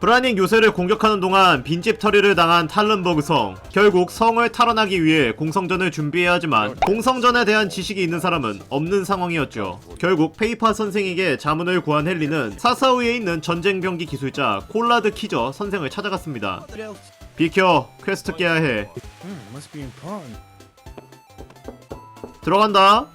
브라닝 요새를 공격하는 동안 빈집 처리를 당한 탈른버그 성. 결국 성을 탈환하기 위해 공성전을 준비해야 하지만 공성전에 대한 지식이 있는 사람은 없는 상황이었죠. 결국 페이파 선생에게 자문을 구한 헨리는 사사우에 있는 전쟁병기 기술자 콜라드 키저 선생을 찾아갔습니다. 비켜, 퀘스트 깨야 해. 들어간다.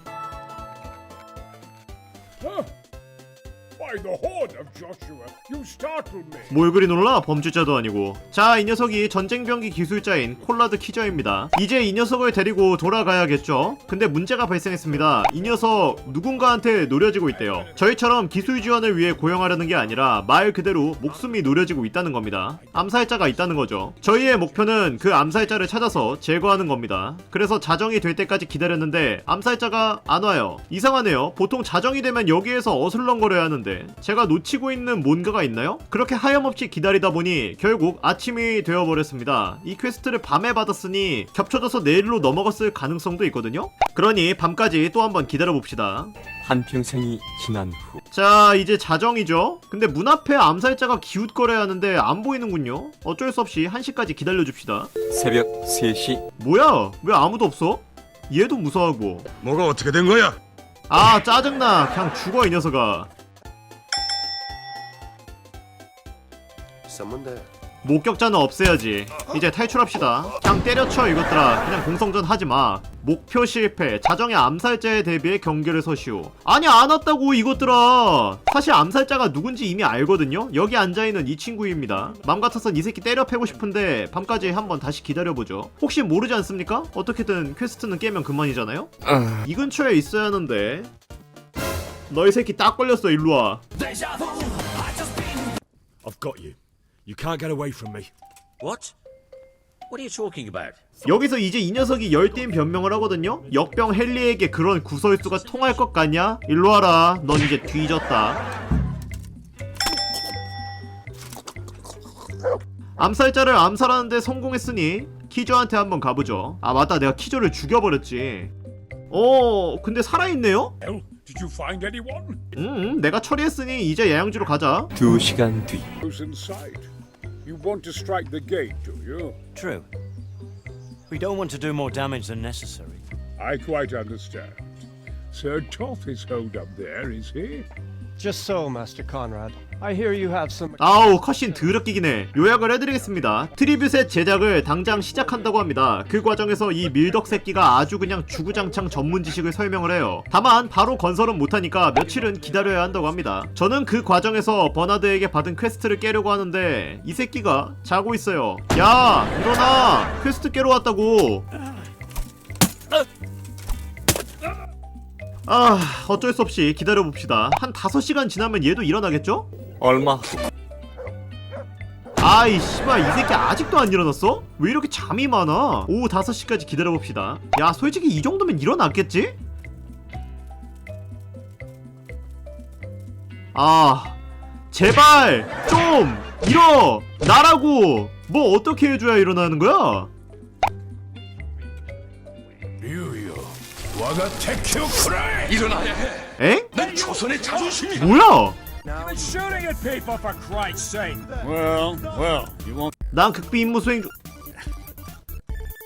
뭘 그리 놀라 범죄자도 아니고. 자 이 녀석이 전쟁병기 기술자인 콜라드 키저입니다. 이제 이 녀석을 데리고 돌아가야겠죠? 근데 문제가 발생했습니다. 이 녀석 누군가한테 노려지고 있대요. 저희처럼 기술 지원을 위해 고용하려는 게 아니라 말 그대로 목숨이 노려지고 있다는 겁니다. 암살자가 있다는 거죠. 저희의 목표는 그 암살자를 찾아서 제거하는 겁니다. 그래서 자정이 될 때까지 기다렸는데 암살자가 안 와요. 이상하네요. 보통 자정이 되면 여기에서 어슬렁거려야 하는데. 제가 놓치고 있는 뭔가가 있나요? 그렇게 하염없이 기다리다 보니 결국 아침이 되어버렸습니다. 이 퀘스트를 밤에 받았으니 겹쳐져서 내일로 넘어갔을 가능성도 있거든요? 그러니 밤까지 또 한번 기다려봅시다. 한평생이 지난 후 자 이제 자정이죠? 근데 문 앞에 암살자가 기웃거려야 하는데 안 보이는군요? 어쩔 수 없이 1시까지 기다려줍시다. 새벽 3시 뭐야? 왜 아무도 없어? 얘도 무서워하고 뭐가 어떻게 된 거야? 아 짜증나 그냥 죽어 이 녀석아 목격자는 없애야지. 이제 탈출합시다. 그냥 때려쳐 이것들아. 그냥 공성전 하지마. 목표 실패. 자정의 암살자에 대비해 경계를 서시오. 아니 안 왔다고 이것들아. 사실 암살자가 누군지 이미 알거든요. 여기 앉아있는 이 친구입니다. 맘 같아선 이 새끼 때려 패고 싶은데 밤까지 한번 다시 기다려보죠. 혹시 모르지 않습니까? 어떻게든 퀘스트는 깨면 그만이잖아요. 이 근처에 있어야 하는데. 너이 새끼 딱 걸렸어 일로와. I've got you. You can't get away from me. What? What are you talking about? 여기서 이제 이 녀석이 열띤 변명을 하거든요? 역병 헨리에게 그런 구설수가 통할 것 같냐? 일로 와라. 넌 이제 뒤졌다. 암살자를 암살하는데 성공했으니 키조한테 한번 가보죠. 아 맞다 내가 키조를 죽여버렸지. 어 근데 살아있네요? Well, did you find anyone? 음 내가 처리했으니 이제 야영지로 가자. 2시간 뒤 Who's inside? You want to strike the gate, do you? True. We don't want to do more damage than necessary. I quite understand. Sir Toth is holed up there, is he? Just so, Master Conrad. 아우 컷신 해. 요약을 해드리겠습니다. 트리뷰셋 제작을 당장 시작한다고 합니다. 그 과정에서 이 밀덕 새끼가 아주 그냥 주구장창 전문 지식을 설명을 해요. 다만 바로 건설은 못하니까 며칠은 기다려야 한다고 합니다. 저는 그 과정에서 버나드에게 받은 퀘스트를 깨려고 하는데 이 새끼가 자고 있어요. 야 일어나! 퀘스트 깨러 왔다고. 아 어쩔 수 없이 기다려봅시다. 한 5시간 지나면 얘도 일어나겠죠? 얼마 후 아이 씨발 이 새끼 아직도 안 일어났어? 왜 이렇게 잠이 많아? 오후 5시까지 기다려봅시다 야 솔직히 이 정도면 일어났겠지? 아 제발 좀 일어 나라고 뭐 어떻게 해줘야 일어나는 거야? 유유, 와가 테큐 쿠라이. 엥? 난 조선의 자존심이. 뭐야? You're shooting at people for Christ's sake. Well, well, you won't. 난 극비 임무 수행 중.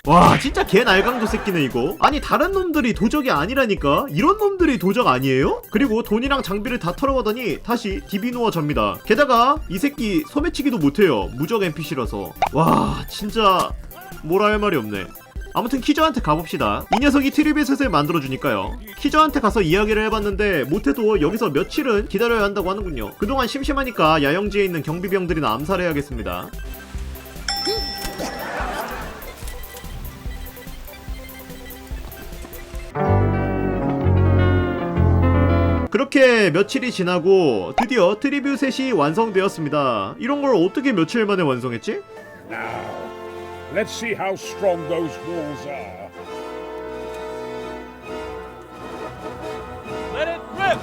와 진짜 개 날강도 새끼네 이거 아니 다른 놈들이 도적이 아니라니까 이런 놈들이 도적 아니에요? 그리고 돈이랑 장비를 다 털어가더니 다시 디비노어 접니다 게다가 이 새끼 소매치기도 못해요 무적 NPC라서 와 진짜 뭐라 할 말이 없네 아무튼 키저한테 가봅시다 이 녀석이 트리비셋을 만들어주니까요 키저한테 가서 이야기를 해봤는데 못해도 여기서 며칠은 기다려야 한다고 하는군요 그동안 심심하니까 야영지에 있는 경비병들이나 암살해야겠습니다 그렇게 며칠이 지나고 드디어 트리뷰 셋이 완성되었습니다. 이런 걸 어떻게 며칠 만에 완성했지? Let's see how strong those walls are. Let it rip!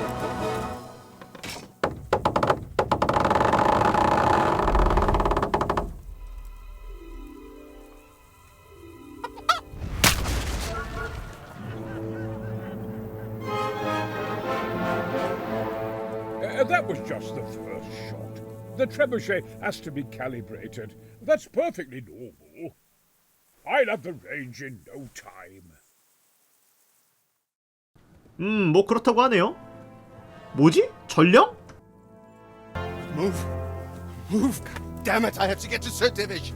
Uh, that was just the first shot. The trebuchet has to be calibrated. That's perfectly normal. I'll have the range in no time. 음, 뭐 그렇다고 하네요. 뭐지? 전령? Move. Move. Damn it, I have to get to Sir Divish.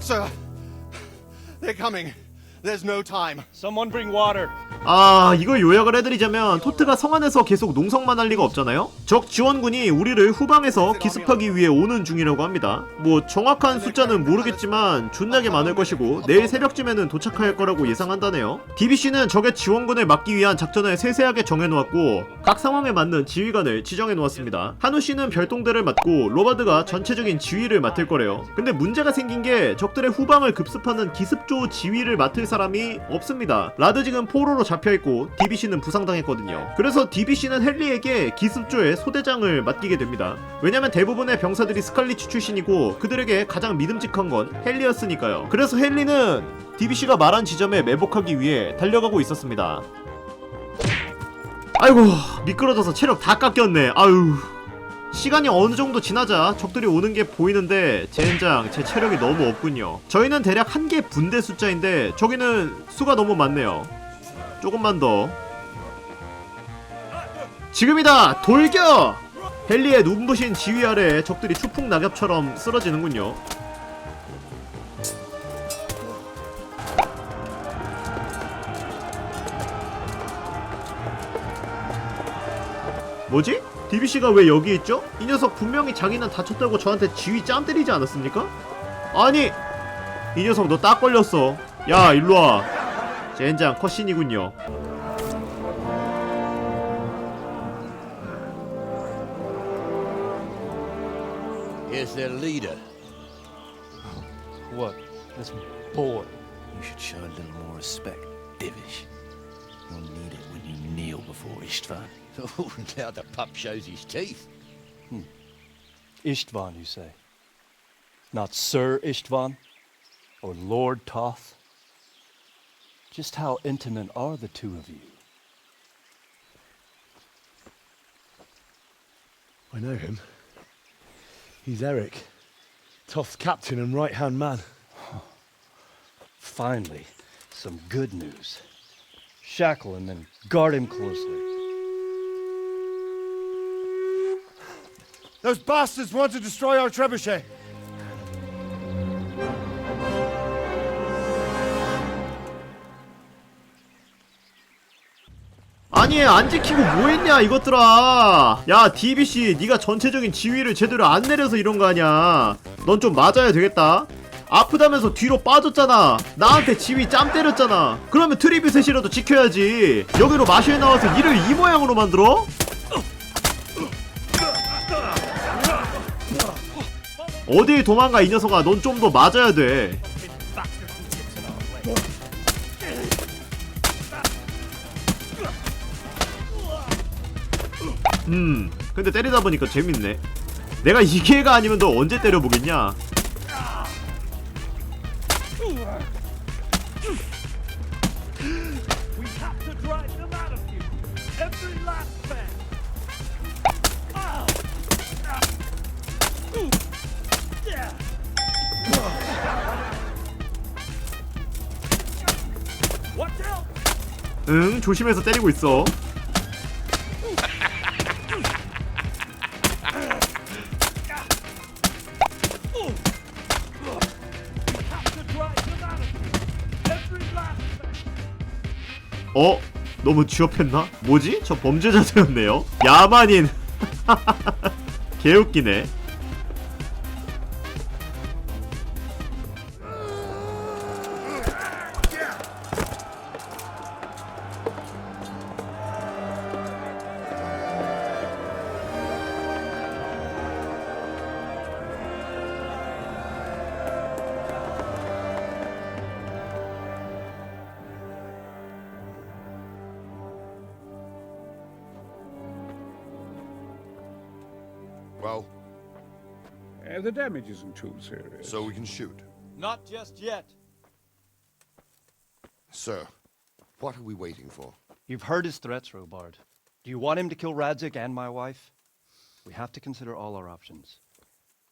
Sir, they're coming. There's no time. Someone bring water. 아 이걸 요약을 해드리자면 토트가 성 안에서 계속 농성만 할 리가 없잖아요? 적 지원군이 우리를 후방에서 기습하기 위해 오는 중이라고 합니다. 뭐 정확한 숫자는 모르겠지만 존나게 많을 것이고 내일 새벽쯤에는 도착할 거라고 예상한다네요. DBC는 적의 지원군을 막기 위한 작전을 세세하게 정해놓았고 각 상황에 맞는 지휘관을 지정해놓았습니다. 한우씨는 별동대를 맡고 로바드가 전체적인 지휘를 맡을 거래요. 근데 문제가 생긴 게 적들의 후방을 급습하는 기습조 지휘를 맡을 사람 이 없습니다. 라드 지금 포로로 잡혀있고 DBC는 부상당했거든요. 그래서 DBC는 헨리에게 기습조의 소대장을 맡기게 됩니다. 왜냐면 대부분의 병사들이 스칼리치 출신이고 그들에게 가장 믿음직한 건 헨리였으니까요. 그래서 헨리는 DBC가 말한 지점에 매복하기 위해 달려가고 있었습니다. 아이고 미끄러져서 체력 다 깎였네. 아유 시간이 어느 정도 지나자 적들이 오는 게 보이는데 젠장 제 체력이 너무 없군요. 저희는 대략 한 개 분대 숫자인데 저기는 수가 너무 많네요. 조금만 더. 지금이다 돌겨! 헨리의 눈부신 지휘 아래 적들이 추풍 낙엽처럼 쓰러지는군요. 뭐지? DBC가 왜 여기 있죠? 이 녀석 분명히 자기는 다쳤다고 저한테 지휘 짬 때리지 않았습니까? 아니 이 녀석 너 딱 걸렸어 야 일로와 젠장 컷신이군요 Here's their leader. What? This boy. You should show a little more respect, Divish. You'll need it when you kneel before Istvan. Oh, now the pup shows his teeth. Hmm. Istvan, you say? Not Sir Istvan? Or Lord Toth? Just how intimate are the two of you? I know him. He's Eric, Toth's captain and right hand man. Finally, some good news. Shackle him and guard him closely. Those bastards want to destroy our trebuchet. 아니 안 지키고 뭐했냐 이것들아 야 DBC 네가 전체적인 지휘를 제대로 안 내려서 이런 거 아니야 넌좀 맞아야 되겠다 아프다면서 뒤로 빠졌잖아. 나한테 지휘 짬 때렸잖아. 그러면 트리비셋이라도 지켜야지. 여기로 마실 나와서 일을 이 모양으로 만들어? 어딜 도망가 이 녀석아. 넌 좀 더 맞아야 돼. 음 근데 때리다 보니까 재밌네. 내가 이 기회가 아니면 너 언제 때려보겠냐 응 조심해서 때리고 있어 어? 너무 취업했나? 뭐지? 저 범죄자들였네요 야만인 개웃기네 Uh, the damage isn't too serious. so we can shoot. Not just yet. Sir, what are we waiting for? You've heard his threats, Robard. Do you want him to kill Radzik and my wife? We have to consider all our options.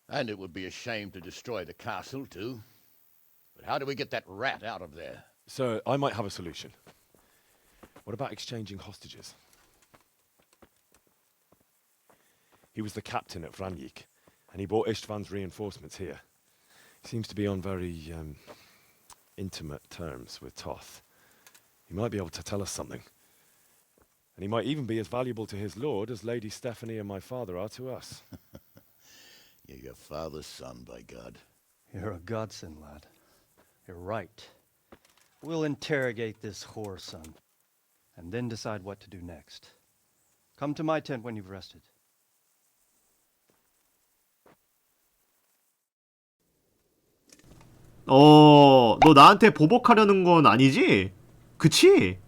And it would be a shame to destroy the castle, too. But how do we get that rat out of there? Sir, I might have a solution. What about exchanging hostages? He was the captain at Vranjik, and he brought Istvan's reinforcements here. He seems to be on very um, intimate terms with Toth. He might be able to tell us something. And he might even be as valuable to his lord as Lady Stephanie and my father are to us. You're your father's son, by God. You're a godsend, lad. You're right. We'll interrogate this whore son, and then decide what to do next. Come to my tent when you've rested. 어, 너 나한테 보복하려는 건 아니지? 그치?